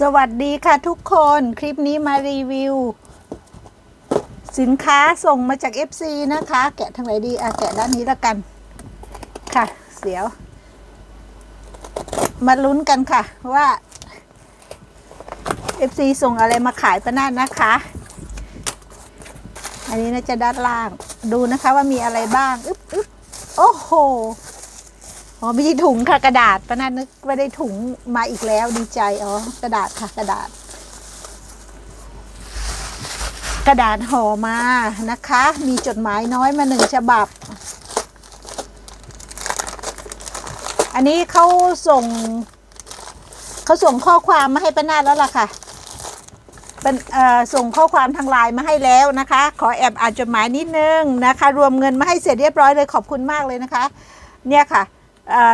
สวัสดีค่ะทุกคนคลิปนี้มารีวิว สินค้าส่งมาจาก FC นะคะ แกะทางไหนดีอะแกะด้านนี้แล้วกัน ค่ะ เสียว มาลุ้นกันค่ะว่า FC ส่งอะไรมาขายประนาดนะคะ อันนี้น่าจะด้านล่าง ดูนะคะว่ามีอะไรบ้าง อึ๊บอึ๊บโอ้โห อ๋อไม่ใช่ถุงค่ะกระดาษป้านานึกว่าได้ถุงมาอีกแล้วดีใจอ๋อกระดาษค่ะกระดาษ กระดาษห่อมานะคะ มีจดหมายน้อยมาหนึ่งฉบับ อันนี้เขาส่งเขาส่งข้อความมาให้ป้านาแล้วล่ะค่ะเป็นเอ่อส่งข้อความทางไลน์มาให้แล้วนะคะ ขอแอบอ่านจดหมายนิดนึงนะคะ รวมเงินมาให้เสร็จเรียบร้อยเลยขอบคุณมากเลยนะคะ เนี่ยค่ะ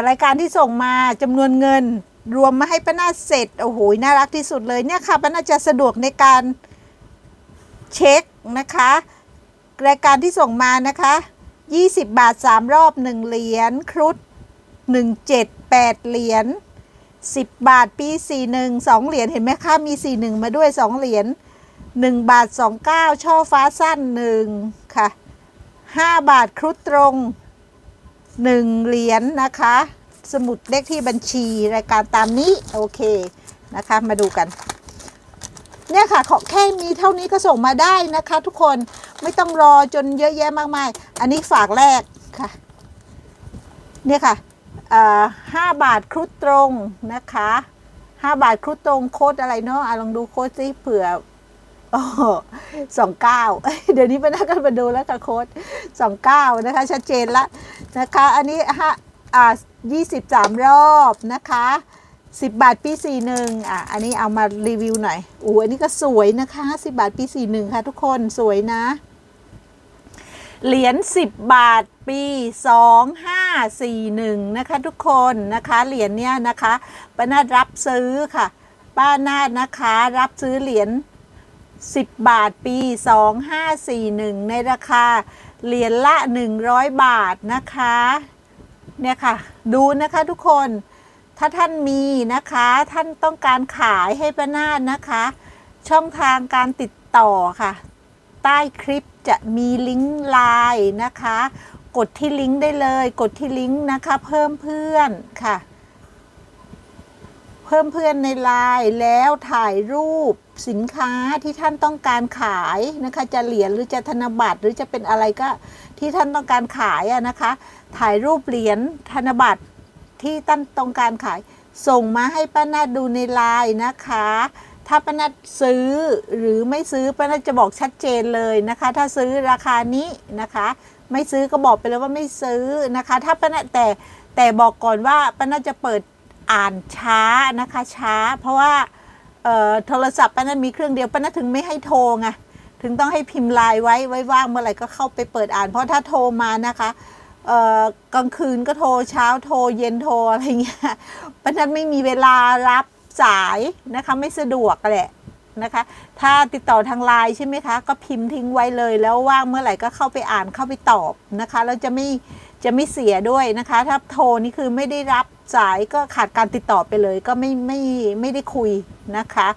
รายการที่ส่งมาจำนวนเงิน รวมมาให้ป้านาเสร็จโอ้โหน่ารักที่สุดเลยเนี่ยค่ะป้านาจะสะดวกในการเช็คนะคะ รายการที่ส่งมานะคะ 20 บาท 3 รอบ 1 เหรียญครุฑ178 เหรียญ10 บาทปี 41 2 เหรียญเห็นไหมคะมี 41 มาด้วย 2 เหรียญ1 บาท 29 ช่อฟ้าสั้น 1 ค่ะ 5 บาทครุฑตรง หนึ่งเหรียญนนะคะ สมุดเลขที่บัญชีรายการตามนี้โอเคนะคะ มาดูกัน เนี่ยค่ะขอแค่มีเท่านี้ก็ส่งมาได้นะคะ ทุกคนไม่ต้องรอจนเยอะแยะมากมาย อันนี้ฝากแรกค่ะ เนี่ยค่ะห้าบาทครุฑตรงนะคะห้าบาทครุฑตรงโคดอะไรเนาะอะลองดูโคดสิเผื่อ สองเก้าเดี๋ยวนี้ไปนั่งกันมาดูแล้วค่ะโค้ดสองเก้านะคะ ชัดเจนละนะคะ อันนี้ฮะอ่ายี่สิบสามรอบนะคะสิบบาทปีสี่หนึ่งอะ อันนี้เอามารีวิวหน่อยอู้อันนี้ก็สวยนะคะสิบบาทปีสี่หนึ่งค่ะทุกคนสวยนะ เหรียญ10บบาทปี2541นะคะ ทุกคนนะคะ เหรียญเนี้ยนะคะป้านารับซื้อค่ะ ป้านาดนะคะ รับซื้อเหรียญ 10 บาทปี 2541 ในราคาเหรียญละ 100 บาทนะคะ เนี่ยค่ะ ดูนะคะทุกคนถ้าท่านมีนะคะ ท่านต้องการขายให้ป้านาดนะคะ ช่องทางการติดต่อค่ะ ใต้คลิปจะมีลิงก์ไลน์นะคะ กดที่ลิงก์ได้เลย กดที่ลิงก์นะคะ เพิ่มเพื่อนค่ะ เพิ่มเพื่อนในไลน์แล้วถ่ายรูป สินค้าที่ท่านต้องการขายนะคะจะเหรียญหรือจะธนบัตรหรือจะเป็นอะไรก็ที่ท่านต้องการขายอะนะคะ ถ่ายรูปเหรียญธนบัตรที่ท่านต้องการขาย ส่งมาให้ป้านาดูในไลน์นะคะ ถ้าป้านัดซื้อหรือไม่ซื้อป้านัดจะบอกชัดเจนเลยนะคะ ถ้าซื้อราคานี้นะคะ ไม่ซื้อก็บอกไปเลยว่าไม่ซื้อนะคะ ถ้าป้านัดแต่แต่บอกก่อนว่าป้านัดจะเปิดอ่านช้านะคะช้า เพราะว่า โทรศัพท์ป้านัดมีเครื่องเดียวป้านัดถึงไม่ให้โทรไงถึงต้องให้พิมพ์ไลน์ไว้ไว้ว่างเมื่อไหร่ก็เข้าไปเปิดอ่าน เพราะถ้าโทรมานะคะกลางคืนก็โทรเช้าโทรเย็นโทรอะไรเงี้ยป้านัดไม่มีเวลารับสายนะคะไม่สะดวกแหละนะคะ ถ้าติดต่อทางไลน์ใช่ไหมคะ ก็พิมพ์ทิ้งไว้เลยแล้วว่างเมื่อไหร่ก็เข้าไปอ่านเข้าไปตอบนะคะแล้วจะไม่จะไม่เสียด้วยนะคะ ถ้าโทรนี่คือไม่ได้รับ สายก็ขาดการติดต่อไปเลยก็ไม่ไม่ไม่ได้คุยนะคะ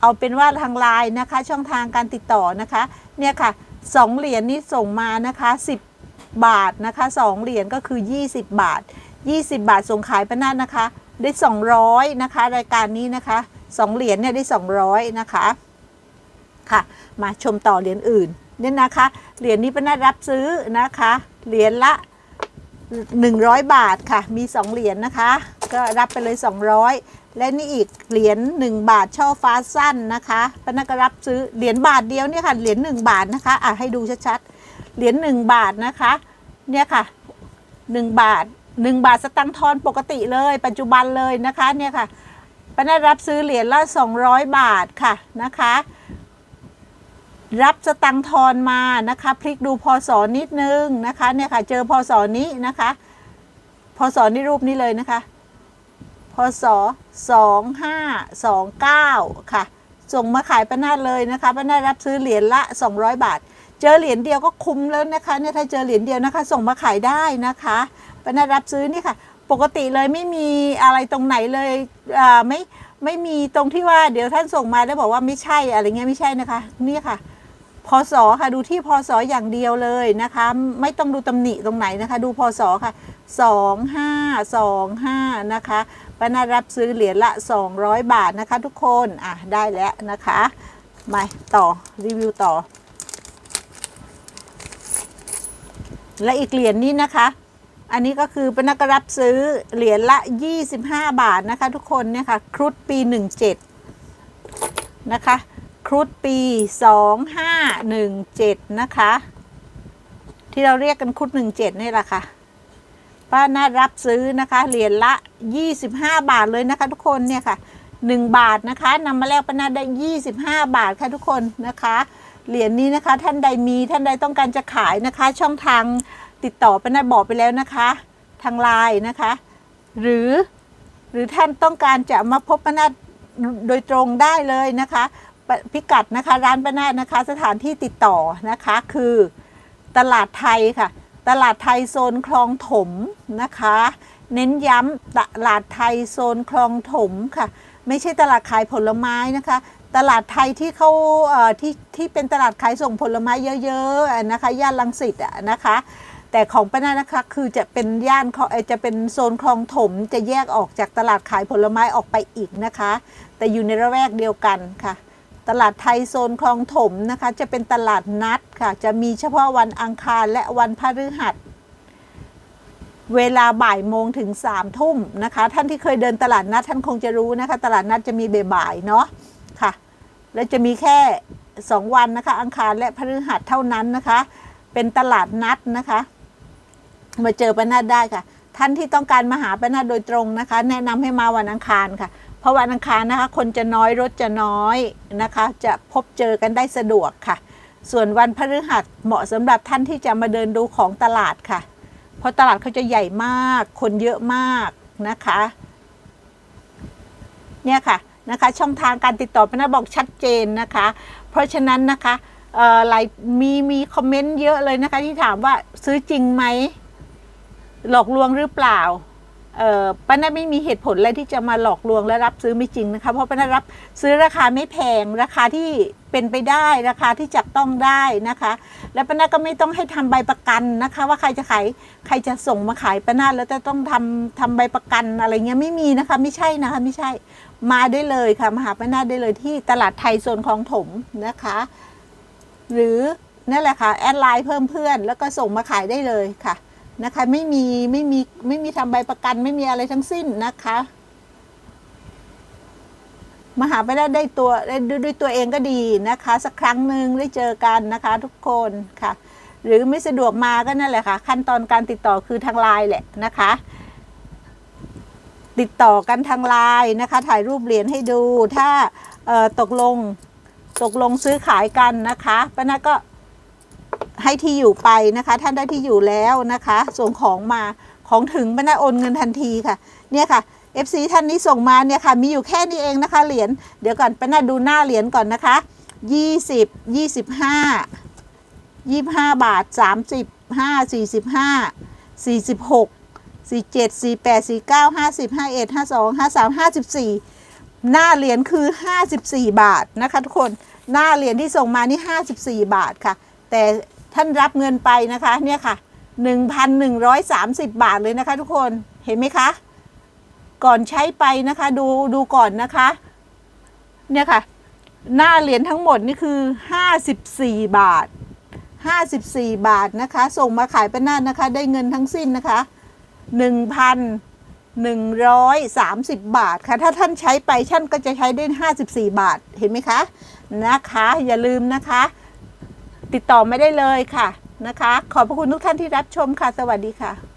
เอาเป็นว่าทางไลน์นะคะช่องทางการติดต่อนะคะเนี่ยค่ะสองเหรียญนี่ส่งมานะคะ 10 บาทนะคะสองเหรียญก็คือ 20 บาท 20 บาทส่งขายไปนั่นนะคะ ได้ 200นะคะรายการนี้นะคะ2เหรียญเนี่ยได้ 200นะคะค่ะมาชมต่อเหรียญอื่นเนี่ยนะคะเหรียญนี้เป็นนัดรับซื้อนะคะเหรียญละ 100 บาทค่ะ มี 2 เหรียญนะคะ ก็รับไปเลย 200 และนี่อีกเหรียญ1บาทช่อฟ้าสั้นนะคะปนักก็รับซื้อเหรียญบาทเดียวเนี่ยค่ะ เหรียญ1บาทนะคะ อะให้ดูชัดๆ เหรียญ1บาทนะคะ เนี่ยค่ะ 1 บาท 1 บาทสตังค์ทอนปกติเลย ปัจจุบันเลยนะคะ เนี่ยค่ะป้านารับซื้อเหรียญละ 200 บาทค่ะนะคะ รับสตังทอนมานะคะพลิกดูพศนิดนึงนะคะเนี่ยค่ะเจอพศนี้นะคะพศนี่รูปนี้เลยนะคะพศ2529 ค่ะ ส่งมาขายป้านาเลยนะคะป้านารับซื้อเหรียญละ 200 บาท เจอเหรียญเดียวก็คุ้มแล้วนะคะเนี่ยถ้าเจอเหรียญเดียวนะคะ ส่งมาขายได้นะคะป้านารับซื้อนี่ค่ะ ปกติเลยไม่มีอะไรตรงไหนเลยอ่าไม่ไม่มีตรงที่ว่าเดี๋ยวท่านส่งมาแล้วบอกว่าไม่ใช่อะไรเงี้ยไม่ใช่นะคะ นี่ค่ะ พศค่ะดูที่พศอย่างเดียวเลยนะคะ ไม่ต้องดูตำหนิตรงไหนนะคะ ดูพศค่ะสองห้าสองห้านะคะป้านารับซื้อเหรียญละ 200 บาทนะคะ ทุกคนอะได้แล้วนะคะมาต่อรีวิวต่อ และอีกเหรียญนี้นะคะอันนี้ก็คือป้านาก็รับซื้อเหรียญละ 25 บาทนะคะ ทุกคนเนี่ยค่ะครุฑปี 17 นะคะ ครุฑปี 2517 นะคะ ที่เราเรียกกันครุฑ17 นี่แหละค่ะป้าน่ารับซื้อนะคะเหรียญละ 25 บาทเลยนะคะ ทุกคนเนี่ยค่ะ 1 บาทนะคะนำมาแลกป้าน่าได้ 25 บาทค่ะทุกคนนะคะเหรียญนี้นะคะท่านใดมีท่านใดต้องการจะขายนะคะ ช่องทางติดต่อป้าน่าบอกไปแล้วนะคะ ทางไลน์นะคะ หรือหรือท่านต้องการจะมาพบป้านาโดยตรงได้เลยนะคะ พิกัดนะคะร้านป้านาฏนะคะ สถานที่ติดต่อนะคะคือตลาดไทยค่ะ ตลาดไทยโซนคลองถมนะคะ เน้นย้ำตลาดไทยโซนคลองถมค่ะ ไม่ใช่ตลาดขายผลไม้นะคะ ตลาดไทยที่เขาที่ที่เป็นตลาดขายส่งผลไม้เยอะๆนะคะย่านลังสิตอะนะคะ แต่ของป้านานะคะคือจะเป็นย่านจะเป็นโซนคลองถมจะแยกออกจากตลาดขายผลไม้ออกไปอีกนะคะ แต่อยู่ในระแวกเดียวกันค่ะ ตลาดไทยโซนคลองถมนะคะ จะเป็นตลาดนัดค่ะ จะมีเฉพาะวันอังคารและวันพฤหัส เวลาบ่ายโมงถึงสามทุ่มนะคะ ท่านที่เคยเดินตลาดนัดท่านคงจะรู้นะคะ ตลาดนัดจะมีบ่ายเนาะค่ะ และจะมีแค่2วันนะคะ อังคารและพฤหัสเท่านั้นนะคะ เป็นตลาดนัดนะคะ มาเจอป้านาฏได้ค่ะ ท่านที่ต้องการมาหาป้านาฏโดยตรงนะคะ แนะนำให้มาวันอังคารค่ะ เพราะวันอังคารนะคะ คนจะน้อยรถจะน้อยนะคะ จะพบเจอกันได้สะดวกค่ะ ส่วนวันพฤหัสเหมาะสำหรับท่านที่จะมาเดินดูของตลาดค่ะ เพราะตลาดเขาจะใหญ่มาก คนเยอะมากนะคะ เนี่ยค่ะนะคะ ช่องทางการติดต่อป้านาฏบอกชัดเจนนะคะ เพราะฉะนั้นนะคะเอ่อหลายมีมีคอมเมนต์เยอะเลยนะคะที่ถามว่าซื้อจริงไหมหลอกลวงหรือเปล่า ป้านาไม่มีเหตุผลอะไรที่จะมาหลอกลวงและรับซื้อไม่จริงนะคะเพราะป้านารับซื้อราคาไม่แพงราคาที่เป็นไปได้ราคาที่จับต้องได้นะคะ และป้านาก็ไม่ต้องให้ทำใบประกันนะคะ ว่าใครจะขายใครจะส่งมาขายป้านาแล้วจะต้องทำทำใบประกันอะไรเงี้ยไม่มีนะคะ ไม่ใช่นะคะไม่ใช่มาได้เลยค่ะมาหาป้านาได้เลยที่ตลาดไทยโซนคลองถมนะคะ หรือนั่นแหละค่ะแอดไลน์เพิ่มเพื่อน แล้วก็ส่งมาขายได้เลยค่ะ นะคะ ไม่มีไม่มีไม่มีทำใบประกันไม่มีอะไรทั้งสิ้นนะคะ มาหาไปได้ได้ตัวได้ด้วยตัวเองก็ดีนะคะ สักครั้งหนึ่งได้เจอกันนะคะทุกคนค่ะ หรือไม่สะดวกมาก็นั่นแหละค่ะ ขั้นตอนการติดต่อคือทางไลน์แหละนะคะติดต่อกันทางไลน์นะคะ ถ่ายรูปเหรียญให้ดู ถ้าตกลงตกลงซื้อขายกันนะคะป้านาก็ ให้ที่อยู่ไปนะคะ ท่านได้ที่อยู่แล้วนะคะ ส่งของมาของถึงไป้านาโอนเงินทันทีค่ะ เนี่ยค่ะ FC ท่านนี้ส่งมาเนี่ยค่ะ มีอยู่แค่นี้เองนะคะเหรียญเดี๋ยวก่อนไป้านาดูหน้าเหรียญก่อนนะคะ 20 25 25 บาท 30 5 45 46สี่เจ็ดสี่แปดสี่เก้าห้าสิบห้าเอ็ดห้าสองห้าสามห้าสิบสี่หน้าเหรียญคือห้าสิบสี่บาทนะคะทุกคนหน้าเหรียญที่ส่งมานี่ห้าสิบสี่บาทค่ะ แต่ ท่านรับเงินไปนะคะเนี่ยค่ะหนึ่งพันหนึ่งร้อยสามสิบบาทเลยนะคะทุกคนเห็นไหมคะ ก่อนใช้ไปนะคะดูดูก่อนนะคะ เนี่ยค่ะ หน้าเหรียญทั้งหมดนี่คือห้าสิบสี่บาทห้าสิบสี่บาทนะคะ ส่งมาขายเป็นหน้านะคะ ได้เงินทั้งสิ้นนะคะหนึ่งพันหนึ่งร้อยสามสิบบาทค่ะ ถ้าท่านใช้ไปท่านก็จะใช้ได้ห้าสิบสี่บาทเห็นไหมคะนะคะ อย่าลืมนะคะ ติดต่อไม่ได้เลยค่ะนะคะ ขอบพระคุณทุกท่านที่รับชมค่ะ สวัสดีค่ะ